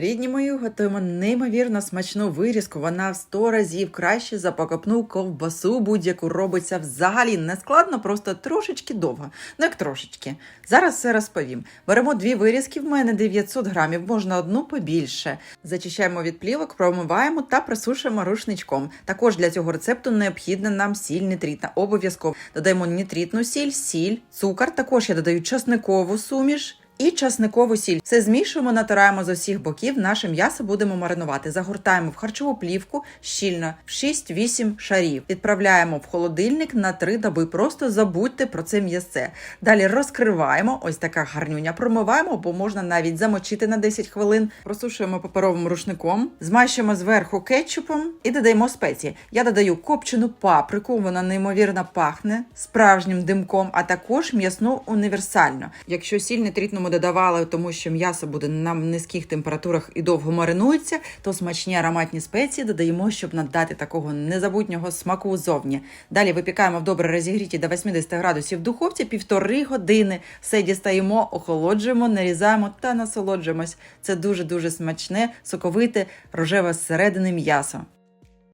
Рідні мої готуємо неймовірно смачну вирізку. Вона в 100 разів краще за покопну ковбасу будь-яку робиться взагалі не складно, просто трошечки довго. Ну як трошечки. Зараз все розповім. Беремо дві вирізки, в мене 900 грамів, можна одну побільше. Зачищаємо від плівок, промиваємо та присушуємо рушничком. Також для цього рецепту необхідна нам сіль нитритна. Обов'язково додаємо нитритну сіль, сіль, цукор. Також я додаю часникову суміш. І часникову сіль. Все змішуємо, натираємо з усіх боків. Наше м'ясо будемо маринувати. Загортаємо в харчову плівку щільно в 6-8 шарів. Відправляємо в холодильник на 3 доби. Просто забудьте про це м'ясце. Далі розкриваємо. Ось така гарнюня. Промиваємо, бо можна навіть замочити на 10 хвилин. Просушуємо паперовим рушником, змащуємо зверху кетчупом і додаємо спеції. Я додаю копчену паприку, вона неймовірно пахне справжнім димком, а також м'ясну універсальну. Якщо сіль нитритному додавали, тому що м'ясо буде на низьких температурах і довго маринується, то смачні ароматні спеції додаємо, щоб надати такого незабутнього смаку зовні. Далі випікаємо в добре розігріті до 80 градусів в духовці півтори години. Все дістаємо, охолоджуємо, нарізаємо та насолоджуємось. Це дуже дуже смачне, соковите, рожеве зсередини м'ясо.